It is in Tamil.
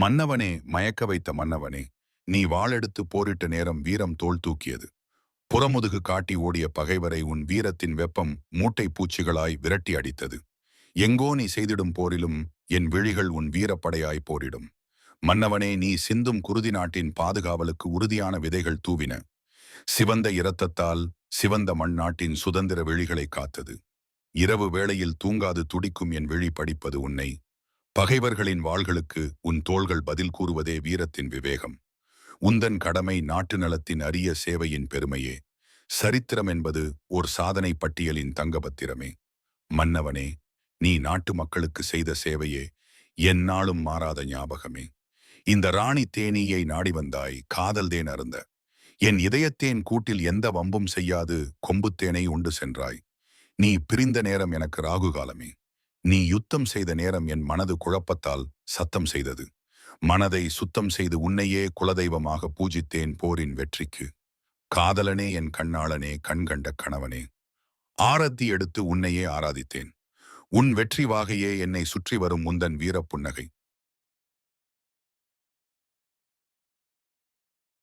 மன்னவனே மயக்க வைத்த மன்னவனே நீ வாளெடுத்து போரிட்ட நேரம் வீரம் தோல் தூக்கியது. புறமுதுகு காட்டி ஓடிய பகைவரை உன் வீரத்தின் வெப்பம் மூட்டை பூச்சிகளாய் விரட்டி அடித்தது. எங்கோ நீ செய்திடும் போரிலும் என் விழிகள் உன் வீரப்படையாய் போரிடும். மன்னவனே நீ சிந்தும் குருதி நாட்டின் பாதுகாவலுக்கு உறுதியான விதைகள் தூவின. சிவந்த இரத்தத்தால் சிவந்த மண்ணாட்டின் சுதந்திர விழிகளை காத்தது. இரவு வேளையில் தூங்காது துடிக்கும் என் விழி படிப்பது உன்னை பகைவர்களின் வாள்களுக்கு உன் தோள்கள் பதில் கூறுவதே வீரத்தின் விவேகம். உந்தன் கடமை நாட்டு நலத்தின் அரிய சேவையின் பெருமையே. சரித்திரம் என்பது ஓர் சாதனை பட்டியலின் தங்கபத்திரமே. மன்னவனே நீ நாட்டு மக்களுக்கு செய்த சேவையே எந்நாளும் மாறாத ஞாபகமே. இந்த ராணி தேனீயை நாடி வந்தாய் காதல் தேன் அருந்த. என் இதயத்தேன் கூட்டில் எந்த வம்பும் செய்யாது கொம்புத்தேனை உண்டு சென்றாய். நீ பிரிந்த நேரம் எனக்கு ராகு காலமே நீ யுத்தம் செய்த நேரம் என் மனது குழப்பத்தால் சத்தம் செய்தது. மனதை சுத்தம் செய்து உன்னையே குலதெய்வமாக பூஜித்தேன் போரின் வெற்றிக்கு. காதலனே என் கண்ணாளனே கண்கண்ட கணவனே. ஆரத்தி எடுத்து உன்னையே ஆராதித்தேன். உன் வெற்றி வாகையே என்னை சுற்றி வரும் முந்தன் வீரப்புன்னகை.